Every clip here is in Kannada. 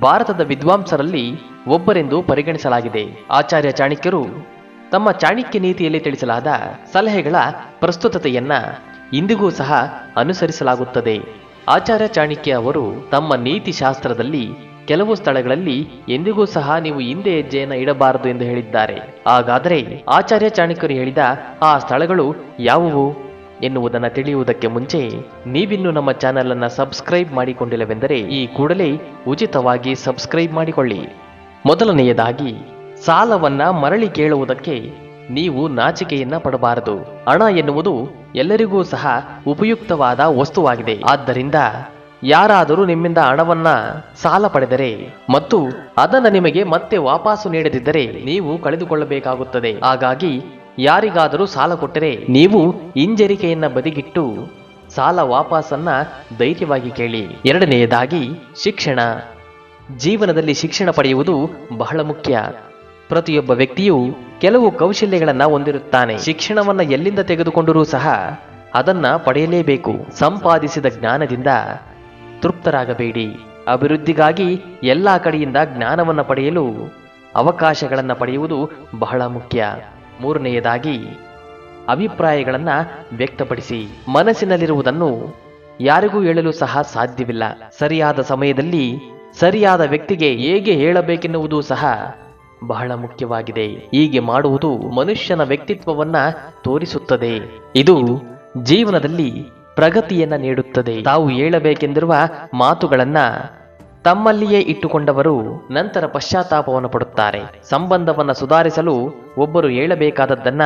ಭಾರತದ ವಿದ್ವಾಂಸರಲ್ಲಿ ಒಬ್ಬರೆಂದು ಪರಿಗಣಿಸಲಾಗಿದೆ. ಆಚಾರ್ಯ ಚಾಣಕ್ಯರು ತಮ್ಮ ಚಾಣಕ್ಯ ನೀತಿಯಲ್ಲಿ ತಿಳಿಸಲಾದ ಸಲಹೆಗಳ ಪ್ರಸ್ತುತತೆಯನ್ನ ಇಂದಿಗೂ ಸಹ ಅನುಸರಿಸಲಾಗುತ್ತದೆ. ಆಚಾರ್ಯ ಚಾಣಕ್ಯ ಅವರು ತಮ್ಮ ನೀತಿ ಶಾಸ್ತ್ರದಲ್ಲಿ ಕೆಲವು ಸ್ಥಳಗಳಲ್ಲಿ ಎಂದಿಗೂ ಸಹ ನೀವು ಹಿಂದೆ ಹೆಜ್ಜೆಯನ್ನು ಇಡಬಾರದು ಎಂದು ಹೇಳಿದ್ದಾರೆ. ಹಾಗಾದರೆ ಆಚಾರ್ಯ ಚಾಣಕ್ಯರು ಹೇಳಿದ ಆ ಸ್ಥಳಗಳು ಯಾವುವು? ಎನ್ನುವುದನ್ನು ತಿಳಿಯುವುದಕ್ಕೆ ಮುಂಚೆ ನೀವಿನ್ನು ನಮ್ಮ ಚಾನೆಲ್ ಅನ್ನು ಸಬ್ಸ್ಕ್ರೈಬ್ ಮಾಡಿಕೊಂಡಿಲ್ಲವೆಂದರೆ ಈ ಕೂಡಲೇ ಉಚಿತವಾಗಿ ಸಬ್ಸ್ಕ್ರೈಬ್ ಮಾಡಿಕೊಳ್ಳಿ. ಮೊದಲನೆಯದಾಗಿ, ಸಾಲವನ್ನ ಮರಳಿ ಕೇಳುವುದಕ್ಕೆ ನೀವು ನಾಚಿಕೆಯನ್ನ ಪಡಬಾರದು. ಹಣ ಎನ್ನುವುದು ಎಲ್ಲರಿಗೂ ಸಹ ಉಪಯುಕ್ತವಾದ ವಸ್ತುವಾಗಿದೆ. ಆದ್ದರಿಂದ ಯಾರಾದರೂ ನಿಮ್ಮಿಂದ ಹಣವನ್ನ ಸಾಲ ಪಡೆದರೆ ಮತ್ತು ಅದನ್ನು ನಿಮಗೆ ಮತ್ತೆ ವಾಪಸ್ಸು ನೀಡದಿದ್ದರೆ ನೀವು ಕಳೆದುಕೊಳ್ಳಬೇಕಾಗುತ್ತದೆ. ಹಾಗಾಗಿ ಯಾರಿಗಾದರೂ ಸಾಲ ಕೊಟ್ಟರೆ ನೀವು ಹಿಂಜರಿಕೆಯನ್ನ ಬದಿಗಿಟ್ಟು ಸಾಲ ವಾಪಸನ್ನ ಧೈರ್ಯವಾಗಿ ಕೇಳಿ. ಎರಡನೆಯದಾಗಿ ಶಿಕ್ಷಣ. ಜೀವನದಲ್ಲಿ ಶಿಕ್ಷಣ ಪಡೆಯುವುದು ಬಹಳ ಮುಖ್ಯ. ಪ್ರತಿಯೊಬ್ಬ ವ್ಯಕ್ತಿಯು ಕೆಲವು ಕೌಶಲ್ಯಗಳನ್ನ ಹೊಂದಿರುತ್ತಾನೆ. ಶಿಕ್ಷಣವನ್ನ ಎಲ್ಲಿಂದ ತೆಗೆದುಕೊಂಡರೂ ಸಹ ಅದನ್ನ ಪಡೆಯಲೇಬೇಕು. ಸಂಪಾದಿಸಿದ ಜ್ಞಾನದಿಂದ ತೃಪ್ತರಾಗಬೇಡಿ. ಅಭಿವೃದ್ಧಿಗಾಗಿ ಎಲ್ಲಾ ಕಡೆಯಿಂದ ಜ್ಞಾನವನ್ನ ಪಡೆಯಲು ಅವಕಾಶಗಳನ್ನು ಪಡೆಯುವುದು ಬಹಳ ಮುಖ್ಯ. ಮೂರನೆಯದಾಗಿ ಅಭಿಪ್ರಾಯಗಳನ್ನು ವ್ಯಕ್ತಪಡಿಸಿ. ಮನಸ್ಸಿನಲ್ಲಿರುವುದನ್ನು ಯಾರಿಗೂ ಹೇಳಲು ಸಹ ಸಾಧ್ಯವಿಲ್ಲ. ಸರಿಯಾದ ಸಮಯದಲ್ಲಿ ಸರಿಯಾದ ವ್ಯಕ್ತಿಗೆ ಹೇಗೆ ಹೇಳಬೇಕೆನ್ನುವುದು ಸಹ ಬಹಳ ಮುಖ್ಯವಾಗಿದೆ. ಹೀಗೆ ಮಾಡುವುದು ಮನುಷ್ಯನ ವ್ಯಕ್ತಿತ್ವವನ್ನ ತೋರಿಸುತ್ತದೆ. ಇದು ಜೀವನದಲ್ಲಿ ಪ್ರಗತಿಯನ್ನ ನೀಡುತ್ತದೆ. ತಾವು ಹೇಳಬೇಕೆಂದಿರುವ ಮಾತುಗಳನ್ನ ತಮ್ಮಲ್ಲಿಯೇ ಇಟ್ಟುಕೊಂಡವರು ನಂತರ ಪಶ್ಚಾತ್ತಾಪವನ್ನು ಪಡುತ್ತಾರೆ. ಸಂಬಂಧವನ್ನು ಸುಧಾರಿಸಲು ಒಬ್ಬರು ಹೇಳಬೇಕಾದದ್ದನ್ನ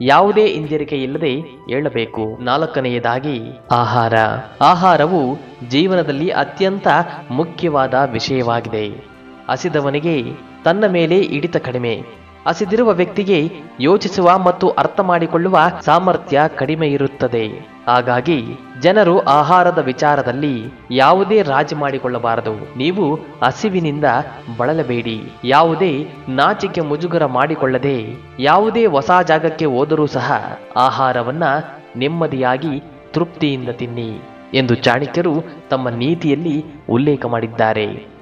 ಯಾವುದೇ ಹಿಂಜರಿಕೆ ಇಲ್ಲದೆ ಹೇಳಬೇಕು ನಾಲ್ಕನೆಯದಾಗಿ ಆಹಾರ. ಆಹಾರವು ಜೀವನದಲ್ಲಿ ಅತ್ಯಂತ ಮುಖ್ಯವಾದ ವಿಷಯವಾಗಿದೆ. ಹಸಿದವನಿಗೆ ತನ್ನ ಮೇಲೆ ಹಿಡಿತ ಕಡಿಮೆ. ಹಸಿದಿರುವ ವ್ಯಕ್ತಿಗೆ ಯೋಚಿಸುವ ಮತ್ತು ಅರ್ಥ ಮಾಡಿಕೊಳ್ಳುವ ಸಾಮರ್ಥ್ಯ ಕಡಿಮೆ ಇರುತ್ತದೆ. ಹಾಗಾಗಿ ಜನರು ಆಹಾರದ ವಿಚಾರದಲ್ಲಿ ಯಾವುದೇ ರಾಜಿ ಮಾಡಿಕೊಳ್ಳಬಾರದು. ನೀವು ಹಸಿವಿನಿಂದ ಬಳಲಬೇಡಿ. ಯಾವುದೇ ನಾಚಿಕೆ ಮುಜುಗರ ಮಾಡಿಕೊಳ್ಳದೆ ಯಾವುದೇ ಹೊಸ ಜಾಗಕ್ಕೆ ಹೋದರೂ ಸಹ ಆಹಾರವನ್ನ ನೆಮ್ಮದಿಯಾಗಿ ತೃಪ್ತಿಯಿಂದ ತಿನ್ನಿ ಎಂದು ಚಾಣಕ್ಯರು ತಮ್ಮ ನೀತಿಯಲ್ಲಿ ಉಲ್ಲೇಖ ಮಾಡಿದ್ದಾರೆ.